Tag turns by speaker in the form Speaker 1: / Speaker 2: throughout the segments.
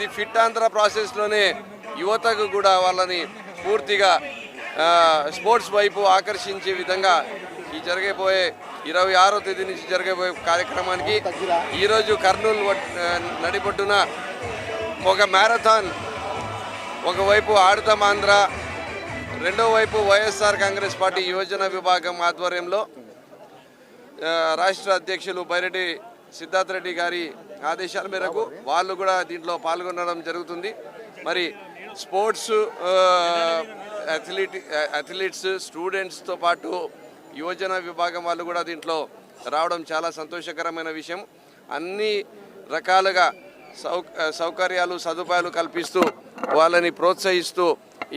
Speaker 1: ఇది ఫిట్ ఆంధ్ర ప్రాసెస్లోనే యువతకు కూడా వాళ్ళని పూర్తిగా స్పోర్ట్స్ వైపు ఆకర్షించే విధంగా ఈ జరగబోయే ఇరవై ఆరో తేదీ నుంచి జరగబోయే కార్యక్రమానికి ఈరోజు కర్నూలు నడిపొట్టున ఒక మ్యారథాన్ ఒకవైపు ఆడుతాం ఆంధ్ర రెండో వైపు వైఎస్ఆర్ కాంగ్రెస్ పార్టీ యువజన విభాగం ఆధ్వర్యంలో రాష్ట్ర అధ్యక్షులు బైరెడ్డి సిద్ధార్థరెడ్డి గారి ఆదేశాల మేరకు వాళ్ళు కూడా దీంట్లో పాల్గొనడం జరుగుతుంది. మరి స్పోర్ట్స్ అథ్లీట్ అథ్లీట్స్ స్టూడెంట్స్తో పాటు యువజన విభాగం వాళ్ళు కూడా దీంట్లో రావడం చాలా సంతోషకరమైన విషయం. అన్ని రకాలుగా సౌ సౌకర్యాలు సదుపాయాలు కల్పిస్తూ వాళ్ళని ప్రోత్సహిస్తూ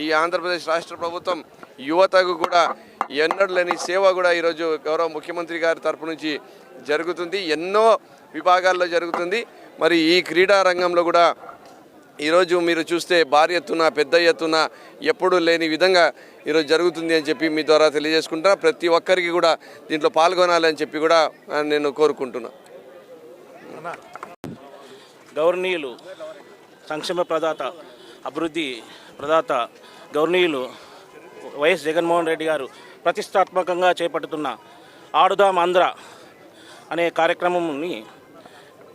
Speaker 1: ఈ ఆంధ్రప్రదేశ్ రాష్ట్ర ప్రభుత్వం యువతకు కూడా ఎన్నడూ లేని సేవ కూడా ఈరోజు గౌరవ ముఖ్యమంత్రి గారి తరపు నుంచి జరుగుతుంది. ఎన్నో విభాగాల్లో జరుగుతుంది. మరి ఈ క్రీడా రంగంలో కూడా ఈరోజు మీరు చూస్తే భారీ ఎత్తున పెద్ద ఎత్తున ఎప్పుడూ లేని విధంగా ఈరోజు జరుగుతుంది అని చెప్పి మీ ద్వారా తెలియజేసుకుంటా ప్రతి ఒక్కరికి కూడా దీంట్లో పాల్గొనాలని చెప్పి కూడా నేను కోరుకుంటున్నా.
Speaker 2: గౌరవనీయులు సంక్షేమ ప్రదాత అభివృద్ధి ప్రదాత గౌరవనీయులు వైఎస్ జగన్మోహన్ రెడ్డి గారు ప్రతిష్టాత్మకంగా చేపడుతున్న ఆడుదాం ఆంధ్ర అనే కార్యక్రమంని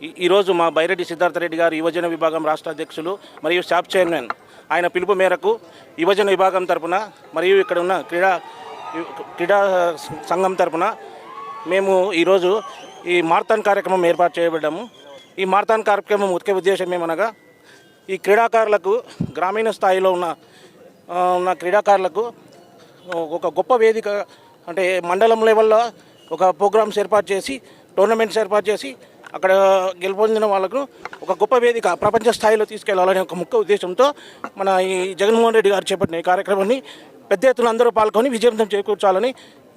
Speaker 2: ఈ- ఈరోజు మా బైరెడ్డి సిద్ధార్థ రెడ్డి గారు యువజన విభాగం రాష్ట్ర అధ్యక్షులు మరియు షాప్ చైర్మన్ ఆయన పిలుపు మేరకు యువజన విభాగం తరపున మరియు ఇక్కడ ఉన్న క్రీడా క్రీడా సంఘం తరపున మేము ఈరోజు ఈ మార్తాన్ కార్యక్రమం ఏర్పాటు చేయబడ్డాము. ఈ మార్తాన్ కార్యక్రమం ముఖ్య ఉద్దేశం ఏమనగా ఈ క్రీడాకారులకు గ్రామీణ స్థాయిలో ఉన్న ఉన్న క్రీడాకారులకు ఒక గొప్ప వేదిక అంటే మండలం లెవెల్లో ఒక ప్రోగ్రామ్స్ ఏర్పాటు చేసి టోర్నమెంట్స్ ఏర్పాటు చేసి అక్కడ గెలుపొందిన వాళ్ళకు ఒక గొప్ప వేదిక ప్రపంచ స్థాయిలో తీసుకెళ్ళాలనే ఒక ముఖ్య ఉద్దేశంతో మన ఈ జగన్మోహన్ రెడ్డి గారు చేపట్టిన ఈ కార్యక్రమాన్ని పెద్ద ఎత్తున అందరూ పాల్గొని విజయవంతం చేకూర్చాలని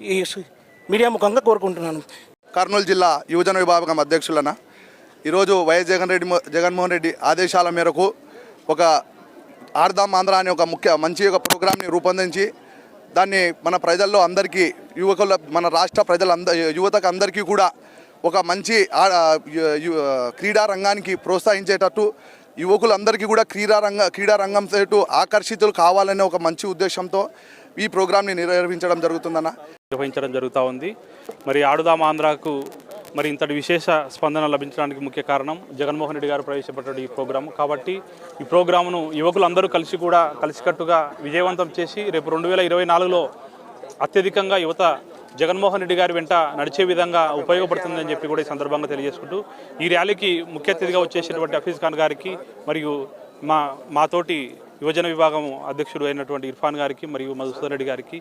Speaker 2: ఈ మీడియా ముఖంగా కోరుకుంటున్నాను.
Speaker 3: కర్నూలు జిల్లా యువజన విభాగం అధ్యక్షులన ఈరోజు వైఎస్ జగన్ రెడ్డి జగన్మోహన్ రెడ్డి ఆదేశాల మేరకు ఒక ఆర్దాం ఆంధ్ర అనే ఒక ముఖ్య మంచి ఒక ప్రోగ్రామ్ని రూపొందించి దాన్ని మన ప్రజల్లో అందరికీ యువకుల మన రాష్ట్ర ప్రజలంద యువతకు అందరికీ కూడా ఒక మంచి క్రీడా రంగానికి ప్రోత్సహించేటట్టు యువకులందరికీ కూడా క్రీడా రంగ క్రీడా రంగం సేటు ఆకర్షితులు కావాలనే ఒక మంచి ఉద్దేశంతో ఈ ప్రోగ్రామ్ని నిర్వహించడం జరుగుతుందన్న.
Speaker 4: నిర్వహించడం జరుగుతూ ఉంది. మరి ఆడుదాం ఆంధ్రాకు మరి ఇంతటి విశేష స్పందన లభించడానికి ముఖ్య కారణం జగన్మోహన్ రెడ్డి గారు ప్రవేశపెట్టిన ఈ ప్రోగ్రాం కాబట్టి ఈ ప్రోగ్రామును యువకులందరూ కలిసి కూడా కలిసికట్టుగా విజయవంతం చేసి రేపు రెండు వేల ఇరవై నాలుగులో అత్యధికంగా యువత జగన్మోహన్ రెడ్డి గారి వెంట నడిచే విధంగా ఉపయోగపడుతుందని చెప్పి కూడా ఈ సందర్భంగా తెలియజేసుకుంటూ ఈ ర్యాలీకి ముఖ్య అతిథిగా వచ్చేసినటువంటి హఫీజ్ ఖాన్ గారికి మరియు మా మాతోటి యువజన విభాగం అధ్యక్షుడు అయినటువంటి ఇర్ఫాన్ గారికి మరియు మధుసూదర్ రెడ్డి గారికి